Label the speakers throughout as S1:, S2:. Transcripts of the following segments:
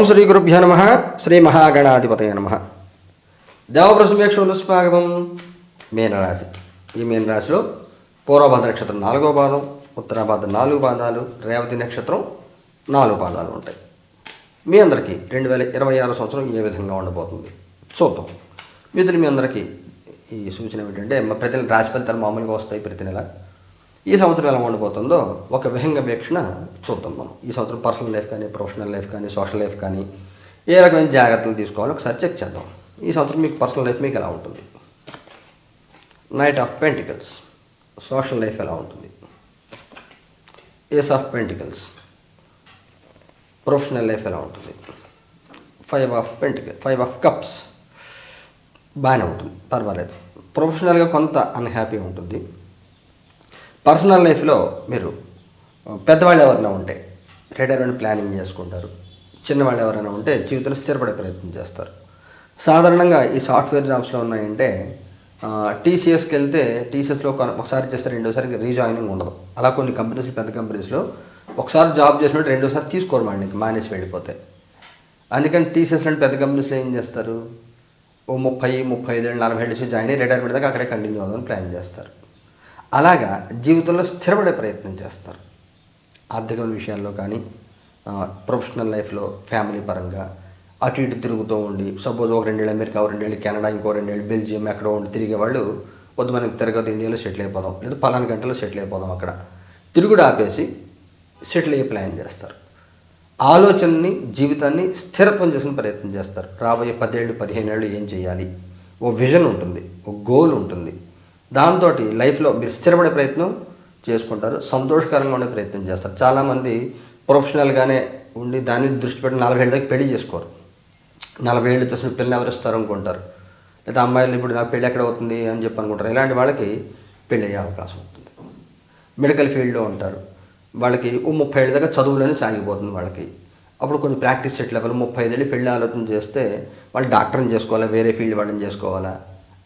S1: ఓం శ్రీ గురుభ్యో నమ శ్రీ మహాగణాధిపతయ నమ. దేవప్రసమేక్షలు స్వాగతం మీనరాశి ఈ మీనరాశిలో పూర్వభాద నక్షత్రం నాలుగో పాదం ఉత్తరాభాద నాలుగు పాదాలు రేవతి నక్షత్రం నాలుగు పాదాలు ఉంటాయి. మీ అందరికీ రెండు వేల ఇరవై ఆరు సంవత్సరం ఏ విధంగా ఉండబోతుంది? చూద్దాం. మిత్రులు మీ అందరికీ ఈ సూచన ఏంటంటే ప్రతి నెల రాశి ఫలితాలు మామూలుగా వస్తాయి ప్రతి నెల. ఈ సంవత్సరం ఎలా ఉండబోతుందో ఒక విహంగ వీక్షణ చూద్దాం మనం. ఈ సంవత్సరం పర్సనల్ లైఫ్ కానీ ప్రొఫెషనల్ లైఫ్ కానీ సోషల్ లైఫ్ కానీ ఏ రకమైన జాగ్రత్తలు తీసుకోవాలో ఒకసారి చెక్ చేద్దాం. ఈ సంవత్సరం మీకు పర్సనల్ లైఫ్ మీకు ఎలా ఉంటుంది? Knight of pentacles. Social life ఎలా ఉంటుంది? Ace of pentacles. Professional life ఎలా ఉంటుంది? Five of pentacle five of cups. బాగానే ఉంటుంది పర్వాలేదు. ప్రొఫెషనల్గా కొంత అన్హ్యాపీ ఉంటుంది. పర్సనల్ లైఫ్లో మీరు పెద్దవాళ్ళు ఎవరైనా ఉంటే రిటైర్మెంట్ ప్లానింగ్ చేసుకుంటారు. చిన్నవాళ్ళు ఎవరైనా ఉంటే జీవితంలో స్థిరపడే ప్రయత్నం చేస్తారు. సాధారణంగా ఈ సాఫ్ట్వేర్ జాబ్స్లో ఉన్నాయంటే టీసీఎస్కి వెళ్తే టీసీఎస్లో ఒకసారి చేస్తే రెండోసారి రీజాయినింగ్ ఉండదు. అలా కొన్ని కంపెనీస్లో పెద్ద కంపెనీస్లో ఒకసారి జాబ్ చేసినట్టు రెండోసారి తీసుకోరు మళ్ళీ ఇంక మానేసి వెళ్ళిపోతే. అందుకని టీసీఎస్ లాంటి పెద్ద కంపెనీస్లో ఏం చేస్తారు? ఓ ముప్పై ముప్పై ఐదు నలభై ఏళ్ళు జాయిన్ అయ్యి రిటైర్మెంట్ దాకా అక్కడే కంటిన్యూ అవుదామని ప్లాన్ చేస్తారు. అలాగా జీవితంలో స్థిరపడే ప్రయత్నం చేస్తారు. ఆర్థికమైన విషయాల్లో కానీ ప్రొఫెషనల్ లైఫ్లో ఫ్యామిలీ పరంగా అటు ఇటు తిరుగుతూ ఉండి సపోజ్ ఒక రెండేళ్ళు అమెరికా ఒక రెండేళ్ళు కెనడా ఇంకో రెండేళ్ళు బెల్జియం ఎక్కడో ఉండి తిరిగే వాళ్ళు వద్దు మనకి తిరగదు ఇండియాలో సెటిల్ అయిపోదాం లేదా పలానా గంటలో సెటిల్ అయిపోదాం అక్కడ. తిరుగుడు ఆపేసి సెటిల్ అయ్యే ప్లాన్ చేస్తారు. ఆలోచనని జీవితాన్ని స్థిరత్వం చేసుకుని ప్రయత్నం చేస్తారు. రాబోయే పదేళ్ళు పదిహేను ఏళ్ళు ఏం చేయాలి? ఓ విజన్ ఉంటుంది ఓ గోల్ ఉంటుంది. దాంతో లైఫ్లో మీరు స్థిరపడే ప్రయత్నం చేసుకుంటారు సంతోషకరంగా ఉండే ప్రయత్నం చేస్తారు. చాలామంది ప్రొఫెషనల్గానే ఉండి దాన్ని దృష్టి పెట్టి నలభై ఏళ్ళకి పెళ్ళి చేసుకోరు. నలభై ఏళ్ళు చూసిన పిల్లలు ఎవరు ఇస్తారు అనుకుంటారు. లేదా అమ్మాయిలు ఇప్పుడు నా పెళ్ళి ఎక్కడ అవుతుంది అని చెప్పి అనుకుంటారు. ఇలాంటి వాళ్ళకి పెళ్ళి అయ్యే అవకాశం ఉంటుంది. మెడికల్ ఫీల్డ్లో ఉంటారు. వాళ్ళకి ఓ ముప్పై ఏళ్ళ దాకా చదువులోనే సాగిపోతుంది వాళ్ళకి. అప్పుడు కొంచెం ప్రాక్టీస్ సెట్ లెవెల్ ముప్పై ఐదేళ్ళు పెళ్ళి ఆలోచన చేస్తే వాళ్ళు డాక్టర్ని చేసుకోవాలా వేరే ఫీల్డ్ వాళ్ళని చేసుకోవాలా?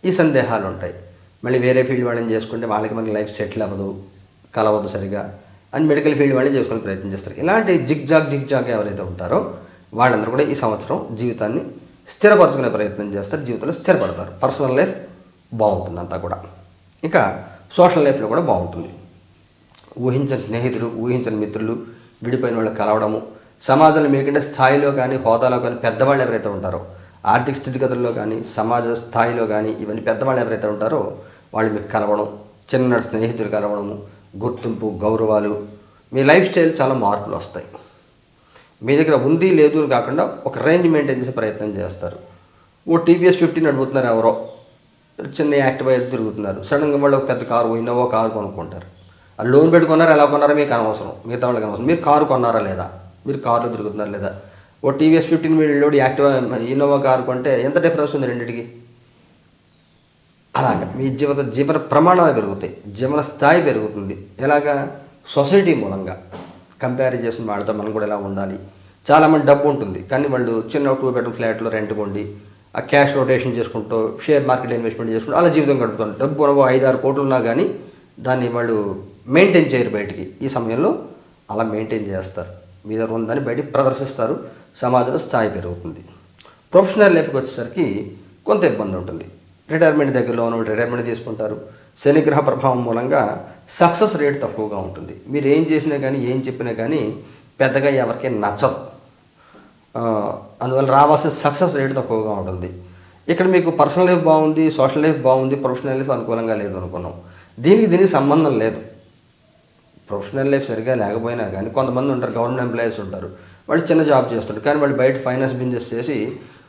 S1: ఈ సందేహాలు ఉంటాయి. మళ్ళీ వేరే ఫీల్డ్ వాళ్ళని చేసుకుంటే వాళ్ళకి మనకి లైఫ్ సెటిల్ అవ్వదు కలవదు సరిగా అని మెడికల్ ఫీల్డ్ వాళ్ళని చేసుకునే ప్రయత్నం చేస్తారు. ఇలాంటి జిగ్ జాగ్ జిగ్ జాగ్ ఎవరైతే ఉంటారో వాళ్ళందరూ కూడా ఈ సంవత్సరం జీవితాన్ని స్థిరపరచుకునే ప్రయత్నం చేస్తారు జీవితంలో స్థిరపడతారు. పర్సనల్ లైఫ్ బాగుంటుంది అంతా కూడా. ఇంకా సోషల్ లైఫ్లో కూడా బాగుంటుంది. ఊహించని స్నేహితులు ఊహించని మిత్రులు విడిపోయిన వాళ్ళు కలవడము సమాజంలో మీకంటే స్థాయిలో కానీ హోదాలో కానీ పెద్దవాళ్ళు ఎవరైతే ఉంటారో ఆర్థిక స్థితిగతుల్లో కానీ సమాజ స్థాయిలో కానీ ఇవన్నీ పెద్దవాళ్ళు ఎవరైతే ఉంటారో వాళ్ళు మీకు కలవడం చిన్ననాటి స్నేహితులు కలవడము గుర్తింపు గౌరవాలు. మీ లైఫ్ స్టైల్ చాలా మార్పులు వస్తాయి. మీ దగ్గర ఉంది లేదు అని కాకుండా ఒక రేంజ్ మెయింటైన్ చేసే ప్రయత్నం చేస్తారు. ఓ టీవీఎస్ ఫిఫ్టీన్ నడుపుతున్నారు ఎవరో. చిన్న యాక్టివ్ అయితే తిరుగుతున్నారు. సడన్గా వాళ్ళు ఒక పెద్ద కారు ఇన్నోవా కారు కొనుక్కుంటారు. ఆ లోన్ పెట్టుకున్నారు ఎలా కొన్నారో మీకు అనవసరం. మిగతా వాళ్ళకి అనవసరం. మీరు కారు కొన్నారా లేదా? మీరు కారులో తిరుగుతున్నారా లేదా? ఓ టీవీఎస్ ఫిఫ్టీన్ మీరు యాక్టివ్ ఇన్నోవా కారు కొంటే ఎంత డిఫరెన్స్ ఉంది రెండింటికి? అలాగా. మీ జీవిత జీవన ప్రమాణాలు పెరుగుతాయి. జీవన స్థాయి పెరుగుతుంది. ఎలాగా? సొసైటీ మూలంగా. కంపేర్ చేసిన వాళ్ళతో మనం కూడా ఎలా ఉండాలి. చాలామంది డబ్బు ఉంటుంది. కానీ వాళ్ళు చిన్న టూ బెడ్రూమ్ ఫ్లాట్లో రెంట్ కొండి ఆ క్యాష్ రొటేషన్ చేసుకుంటూ షేర్ మార్కెట్ ఇన్వెస్ట్మెంట్ చేసుకుంటూ అలా జీవితం గడుపుతారు. డబ్బు ఐదు ఆరు కోట్లు ఉన్నా కానీ దాన్ని వాళ్ళు మెయింటైన్ చేయరు బయటికి. ఈ సమయంలో అలా మెయింటైన్ చేస్తారు. మీ దగ్గర ఉందని బయటికి ప్రదర్శిస్తారు. సమాజంలో స్థాయి పెరుగుతుంది. ప్రొఫెషనల్ లైఫ్కి వచ్చేసరికి కొంత ఇబ్బంది ఉంటుంది. రిటైర్మెంట్ దగ్గరలో ఉన్న రిటైర్మెంట్ తీసుకుంటారు. శనిగ్రహ ప్రభావం మూలంగా సక్సెస్ రేట్ తక్కువగా ఉంటుంది. మీరు ఏం చేసినా కానీ ఏం చెప్పినా కానీ పెద్దగా ఎవరికి నచ్చదు. అందువల్ల రావాల్సిన సక్సెస్ రేట్ తక్కువగా ఉంటుంది. ఇక్కడ మీకు పర్సనల్ లైఫ్ బాగుంది సోషల్ లైఫ్ బాగుంది ప్రొఫెషనల్ లైఫ్ అనుకూలంగా లేదు అనుకున్నాం. దీనికి దీనికి సంబంధం లేదు. ప్రొఫెషనల్ లైఫ్ సరిగా లేకపోయినా కానీ కొంతమంది ఉంటారు గవర్నమెంట్ ఎంప్లాయీస్ ఉంటారు. వాళ్ళు చిన్న జాబ్ చేస్తారు. కానీ వాళ్ళు బయట ఫైనాన్స్ బిజినెస్ చేసి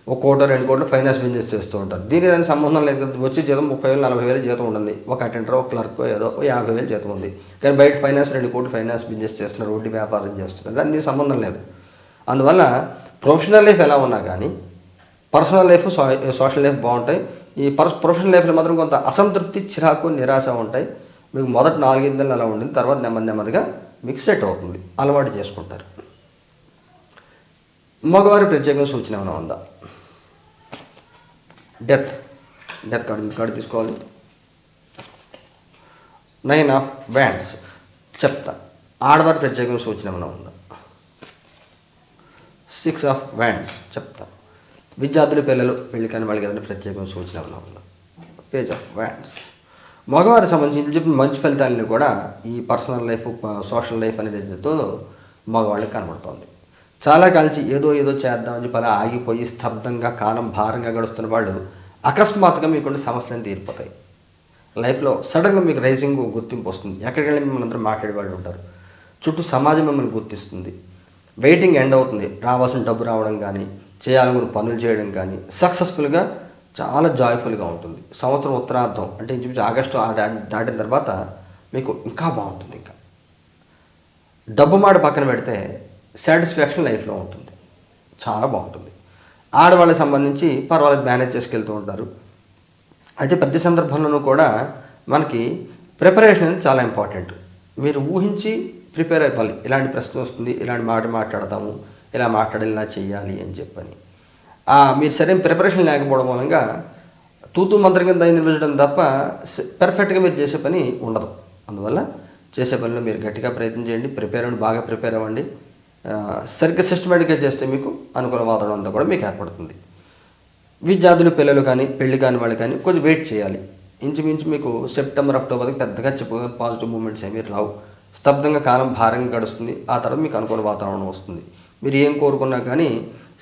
S1: ఒక కోట రెండు కోట్లు ఫైనాన్స్ బిజినెస్ చేస్తూ ఉంటారు. దీనికి దానికి సంబంధం లేదు. వచ్చే జీతం ముప్పై వేలు నలభై వేలు జీతం ఉంటుంది. ఒక అటెండర్ ఒక క్లర్క్ ఏదో యాభై వేలు జీతం ఉంది. కానీ బయట ఫైనాన్స్ రెండు కోట్లు ఫైనాన్స్ బిజినెస్ చేస్తున్నారు వడ్డీ వ్యాపారం చేస్తున్నారు. దానికి సంబంధం లేదు. అందువల్ల ప్రొఫెషనల్ లైఫ్ ఎలా ఉన్నా కానీ పర్సనల్ లైఫ్ సోషల్ లైఫ్ బాగుంటాయి. ఈ పర్స్ ప్రొఫెషనల్ లైఫ్లో మాత్రం కొంత అసంతృప్తి చిరాకు నిరాశ ఉంటాయి. మీకు మొదటి నాలుగైదు నెలలు అలా ఉండింది. తర్వాత నెమ్మది నెమ్మదిగా మీకు సెట్ అవుతుంది. అలవాటు చేసుకుంటారు. మగవారి ప్రత్యేకంగా సూచన ఏమైనా ఉందా? డెత్. డెత్ కార్డు కార్డు తీసుకోవాలి. నైన్ ఆఫ్ బ్యాండ్స్ చెప్తా. ఆడవారి ప్రత్యేకంగా సూచన ఏమైనా ఉందా? Six of wands. చెప్తా. విద్యార్థులు పిల్లలు పెళ్ళి కాని వాళ్ళకి ఏదైనా ప్రత్యేకమైన సూచన ఏమైనా ఉందా? Page of wands. మగవారికి సంబంధించి చెప్పిన మంచి ఫలితాలని కూడా ఈ పర్సనల్ లైఫ్ సోషల్ లైఫ్ అనేది ఏదైతే మగవాళ్ళకి కనబడుతుంది. చాలా కలిసి ఏదో ఏదో చేద్దామని చెప్పి అలా ఆగిపోయి స్తబ్దంగా కాలం భారంగా గడుస్తున్న వాళ్ళు అకస్మాత్తుగా మీకుండే సమస్యలను తీరిపోతాయి. లైఫ్లో సడన్గా మీకు రైజింగ్ గుర్తింపు వస్తుంది. ఎక్కడికి వెళ్ళి మిమ్మల్ని అందరూ మాట్లాడే వాళ్ళు ఉంటారు. చుట్టూ సమాజం మిమ్మల్ని గుర్తిస్తుంది. వెయిటింగ్ ఎండ్ అవుతుంది. రావాల్సిన డబ్బు రావడం కానీ చేయాలనుకున్న పనులు చేయడం కానీ సక్సెస్ఫుల్గా చాలా జాయ్ఫుల్గా ఉంటుంది. సంవత్సరం ఉత్తరార్థం అంటే ఇంచుమించు ఆగస్టు ఆ దాటిన తర్వాత మీకు ఇంకా బాగుంటుంది ఇంకా. డబ్బు మాట పక్కన పెడితే సాటిస్ఫాక్షన్ లైఫ్లో ఉంటుంది. చాలా బాగుంటుంది. ఆడవాళ్ళకి సంబంధించి పర్వాలేదు మేనేజ్ చేసుకెళ్తూ ఉంటారు. అయితే ప్రతి సందర్భంలోనూ కూడా మనకి ప్రిపరేషన్ చాలా ఇంపార్టెంట్. మీరు ఊహించి ప్రిపేర్ అవ్వాలి. ఇలాంటి ప్రశ్న వస్తుంది ఇలాంటి మాట మాట్లాడతాము ఇలా మాట్లాడాలి ఇలా చేయాలి అని చెప్పని. మీరు సరైన ప్రిపరేషన్ లేకపోవడం మూలంగా తూతూ మంత్రం కింద నిర్మించడం తప్ప పర్ఫెక్ట్గా మీరు చేసే పని ఉండదు. అందువల్ల చేసే పనిలో మీరు గట్టిగా ప్రయత్నం చేయండి ప్రిపేర్ అవ్వండి బాగా ప్రిపేర్ అవ్వండి. సరిగ్గా సిస్టమేటిక్గా చేస్తే మీకు అనుకూల వాతావరణం అంతా కూడా మీకు ఏర్పడుతుంది. విద్యార్థులు పిల్లలు కానీ పెళ్ళి కాని వాళ్ళు కానీ కొంచెం వెయిట్ చేయాలి. ఇంచుమించు మీకు సెప్టెంబర్ అక్టోబర్కి పెద్దగా చెప్పు పాజిటివ్ మూమెంట్స్ ఏమీ రావు. స్తబ్దంగా కాలం భారంగా గడుస్తుంది. ఆ తర్వాత మీకు అనుకూల వాతావరణం వస్తుంది. మీరు ఏం కోరుకున్నా కానీ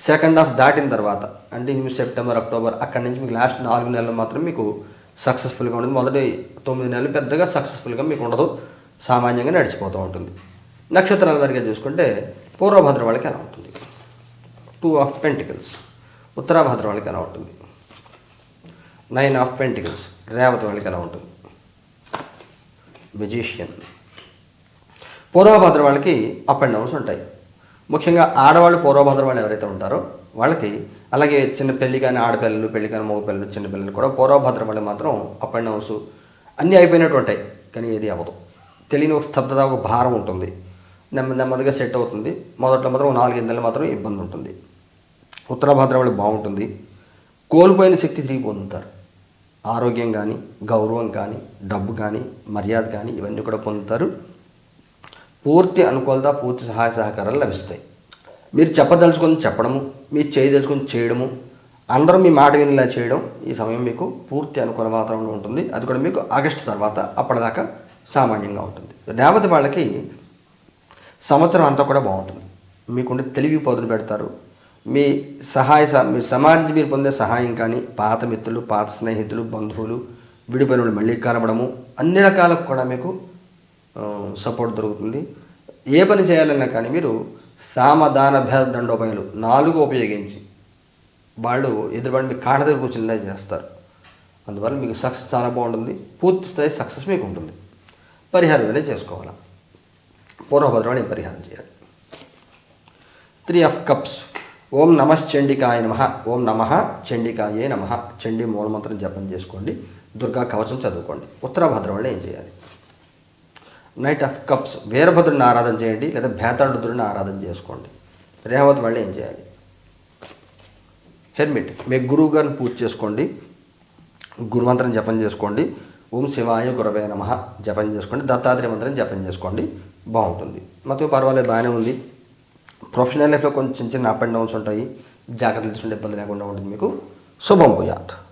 S1: సెకండ్ హాఫ్ దాటిన తర్వాత అంటే ఇంచుమించు సెప్టెంబర్ అక్టోబర్ అక్కడి నుంచి మీకు లాస్ట్ నాలుగు నెలలు మాత్రం మీకు సక్సెస్ఫుల్గా ఉంటుంది మొదటి తొమ్మిది నెలలు పెద్దగా సక్సెస్ఫుల్గా మీకు ఉండదు. సామాన్యంగా నడిచిపోతూ ఉంటుంది. నక్షత్రాల వారిగా చూసుకుంటే పూర్వభద్ర వాళ్ళకి ఎలా ఉంటుంది. టూ ఆఫ్ పెంటికల్స్ ఉత్తరాభద్ర వాళ్ళకి ఎలా ఉంటుంది. నైన్ ఆఫ్ పెంటికల్స్ రేవతి వాళ్ళకి ఎలా ఉంటుంది. మెజీషియన్ పూర్వభద్ర వాళ్ళకి అప్ అండ్ డౌన్స్ ఉంటాయి. ముఖ్యంగా ఆడవాళ్ళు పూర్వభద్ర వాళ్ళు ఎవరైతే ఉంటారో వాళ్ళకి అలాగే చిన్న పెళ్ళి కానీ ఆడపిల్లలు పెళ్ళి కానీ మగ పిల్లలు చిన్న పిల్లలు కూడా పూర్వభద్ర వాళ్ళు మాత్రం అప్ అండ్ డౌన్స్ అన్నీ అయిపోయినట్టు ఉంటాయి. కానీ ఏది అవ్వదు. తెలియని ఒక స్తబ్దత ఒక భారం ఉంటుంది. నెమ్మది నెమ్మదిగా సెట్ అవుతుంది. మొదట్లో మాత్రం ఒక నాలుగైదు నెలలు మాత్రం ఇబ్బంది ఉంటుంది. ఉత్తర వాళ్ళు బాగుంటుంది. కోల్పోయిన శక్తి తిరిగి పొందుతారు. ఆరోగ్యం కానీ గౌరవం కానీ డబ్బు కానీ మర్యాద కానీ ఇవన్నీ కూడా పొందుతారు. పూర్తి అనుకూలత పూర్తి సహాయ సహకారాలు లభిస్తాయి. మీరు చెప్పదలుచుకొని చెప్పడము మీరు చేయదలుచుకొని చేయడము అందరూ మీ మాట వినేలా చేయడం ఈ సమయం మీకు పూర్తి అనుకూల వాతావరణం ఉంటుంది. అది కూడా మీకు ఆగస్టు తర్వాత అప్పటిదాకా సామాన్యంగా ఉంటుంది. రేవతి వాళ్ళకి సంవత్సరం అంతా కూడా బాగుంటుంది. మీకుండే తెలివి పొదులు పెడతారు. మీ సహాయ మీ సమాజం మీరు పొందే సహాయం కానీ పాత మిత్రులు పాత స్నేహితులు బంధువులు విడిపోయిన మళ్ళీ కలవడము అన్ని రకాలకు కూడా మీకు సపోర్ట్ దొరుకుతుంది. ఏ పని చేయాలన్నా కానీ మీరు సామధాన భేద దండోపాయాలు నాలుగు ఉపయోగించి వాళ్ళు ఎదురుబడి మీ కాట దగ్గర కూర్చునేలా చేస్తారు. అందువల్ల మీకు సక్సెస్ చాలా బాగుంటుంది. పూర్తి స్థాయి సక్సెస్ మీకు ఉంటుంది. పరిహారం అనేది చేసుకోవాలి? పూర్వభద్రమని పరిహారం చేయాలి త్రీ ఆఫ్ కప్స్ ఓం నమ చండికాయ నమ। ఓం నమ చండికాయే నమ। చండి మూలమంత్రం జపం చేసుకోండి. దుర్గా కవచం చదువుకోండి. ఉత్తరాభద్ర ఏం చేయాలి? నైట్ ఆఫ్ కప్స్ వీరభద్రుడిని ఆరాధన చేయండి లేదా భేతాళుద్రుడిని ఆరాధన చేసుకోండి. రేవతి వాళ్ళు ఏం చేయాలి? హెర్మిట్ మీ గురువు గారిని పూజ చేసుకోండి. గురుమంత్రం జపం చేసుకోండి. ఓం శివాయ గురవే నమ। జపం చేసుకోండి. దత్తాత్రేయ మంత్రం జపం చేసుకోండి. బాగుంటుంది. మొత్తం పర్వాలేదు బాగానే ఉంది. ప్రొఫెషనల్ లైఫ్లో కొంచెం చిన్న చిన్న అప్ అండ్ డౌన్స్ ఉంటాయి. జాగ్రత్తలు తీసుకుంటే ఇబ్బంది లేకుండా ఉంటుంది మీకు. శుభం భూయాత్.